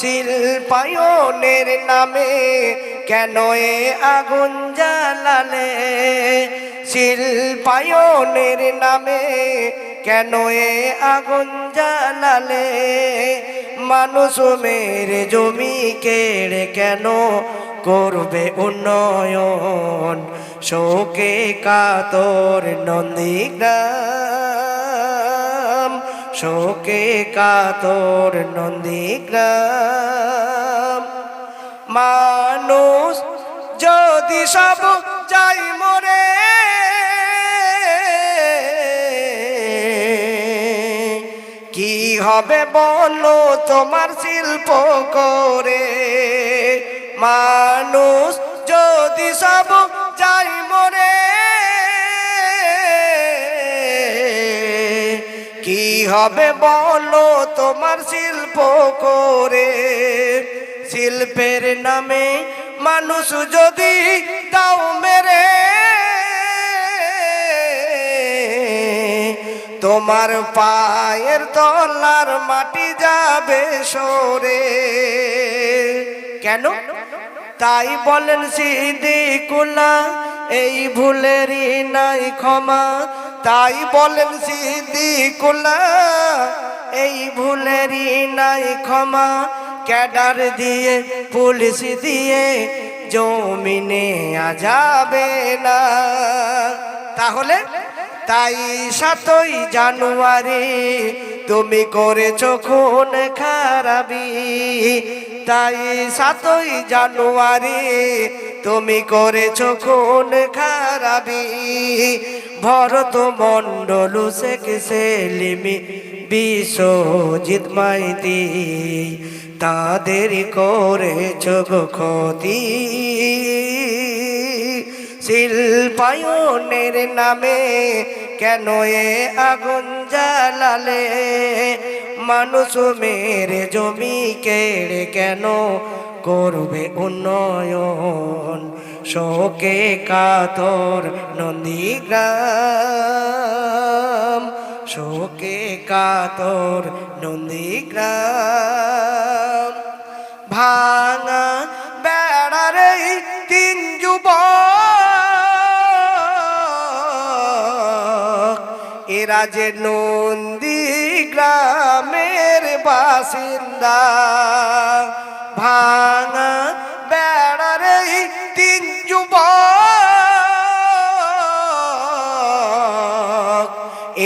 শিল্পায়নের নামে, কেন এ আগুন জ্বালালে? শিল্পায়নের নামে, কেন এ আগুন জ্বালালে? মানুষ মেরে জমি কেড়ে কেন করবে উন্নয়ন? শোকে কাতর নন্দীগ্রাম। শোকে কাতর নন্দীগ্রাম। মানুষ যদি সব যাই মরে, কি হবে বলো তোমার শিল্প করে? মানুষ যদি সব যাই হবে বলো তোমার শিল্প করে। শিল্পের নামে মানুষ যদি দাও মেরে, তোমার পায়ের তলার মাটি যাবে সরে। কেন? তাই বলেন সিদ্দিকুল্লা এই ভুলেরই নাই ক্ষমা। তাই বলেন সিদ্দিকুল্লা এই ভুলেরই নাই ক্ষমা। ক্যাডার দিয়ে, পুলিশ দিয়ে, জমিনে যাবে না। তাহলে তাই সাতই জানুয়ারি তুমি করেছ খুন খারাপি। তাই সাতই জানুয়ারি তুমি করেছ খুন খারাপি। ভরত মণ্ডল শেখ সেলিমি, বিশ্বজিৎ মাইতি, তাদের করেছ ক্ষতি। শিল্পায়নের নামে কেন এ আগুন জ্বালালে? মানুষ মেরে জমি কেড়ে কেন করবে উন্নয়ন? শোকে কাতর নন্দীগ্রাম। শোকে কাতর নন্দীগ্রাম। ভাঙা বেড়ার তিন যুবক। এরা যে নন্দী গ্রামের বাসিন্দা। ভাঙা বেড়ার এই তিন যুবক,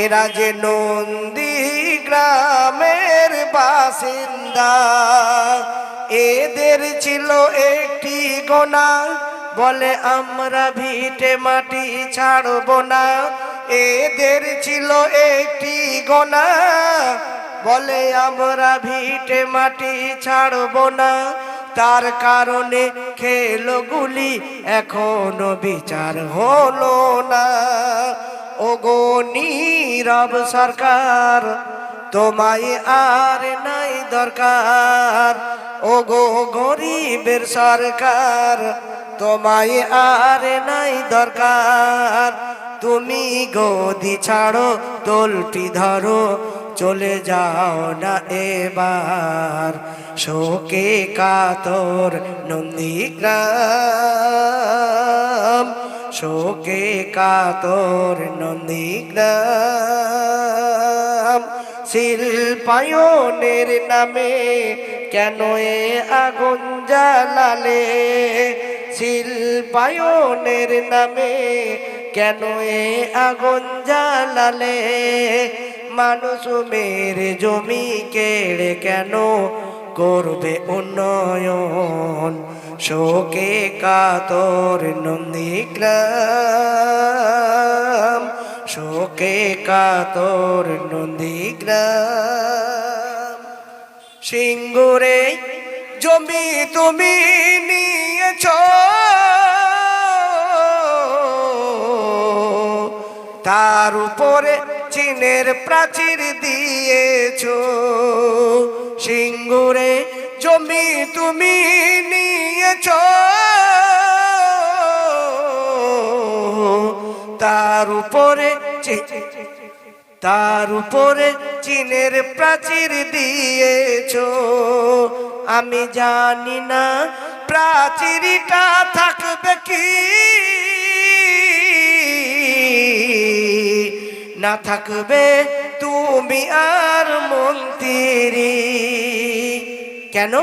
এরা যে নন্দী গ্রামের বাসিন্দা। এদের ছিল একটি গোনা, বলে আমরা ভিটে মাটি ছাড়ব না। এদের ছিল একটি গোনা বলে, আমরা ভিটে মাটি ছাড়ব না। তার কারণে খেলো গুলি এখনও বিচার হলো না। ও গো নীরব সরকার, তোমায় আর নাই দরকার। ও গো গরিবের সরকার, তোমায় আর নাই দরকার। তুমি গদি ছাড়ো তলপি ধরো, চলে যাও না এবার। শোকে কাতর নন্দীগ্রাম শোকে কাতর নন্দীগ্রাম শিল্পায়নের নামে কেন এ আগুন জ্বালালে? শিল্পায়নের নামে কেন এ আগুন জ্বালালে? মানুষ মেরে জমি কেড়ে কেন করবে উন্নয়ন? শোকে কাতর নন্দীগ্রাম শোকে কাতর নন্দীগ্রাম সিঙ্গুরে জমি তুমি নিয়েছ। তার উপরে চীনের প্রাচীর দিয়েছ। সিঙ্গুরে জমি তুমি নিয়েছ। তার উপরে তার উপরে চীনের প্রাচীর দিয়েছ। আমি জানি না প্রাচীরটা থাকবে কি। না থাকবে তুমি আর মন্ত্রী। কেন?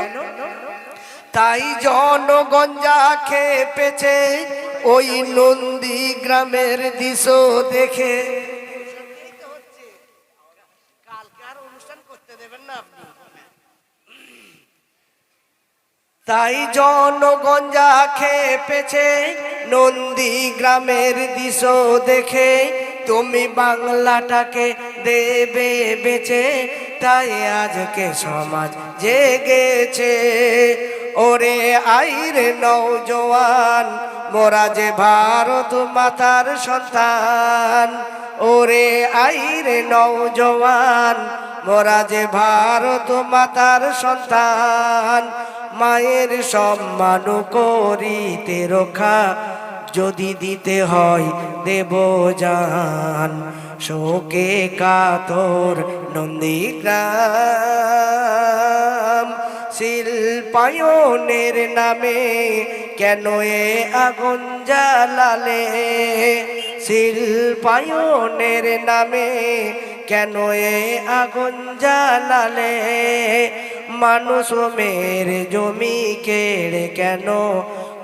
তাই জনগণ যা খেপেছে ওই নন্দী গ্রামের দৃশ্য দেখে। তাই জনগণ যা খেপেছে নন্দী গ্রামের দৃশ্য দেখে। তুমি বাংলাটাকে দেবে বেচে, তাই আজকে সমাজ জেগেছে। ওরে আইরে নৌজওয়ান মোরা যে ভারত মাতার সন্তান। ওরে আইরে নৌজওয়ান মোরা যে ভারত মাতার সন্তান। মায়ের সম্মান করিতে রক্ষা যদি দিতে হয় দেব জান। শোকে কাতর নন্দীগ্রাম। শিল্পায়নের নামে কেন এ আগুন জ্বালালে? শিল্পায়নের নামে কেন এ আগুন জ্বালালে? মানুষ মের জমি কেড়ে কেন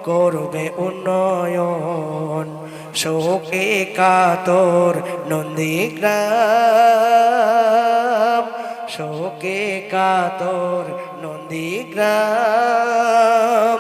করবে উন্নয়ন। শোকে কাতর নন্দীগ্রাম। শোকে কাতর নন্দীগ্রাম।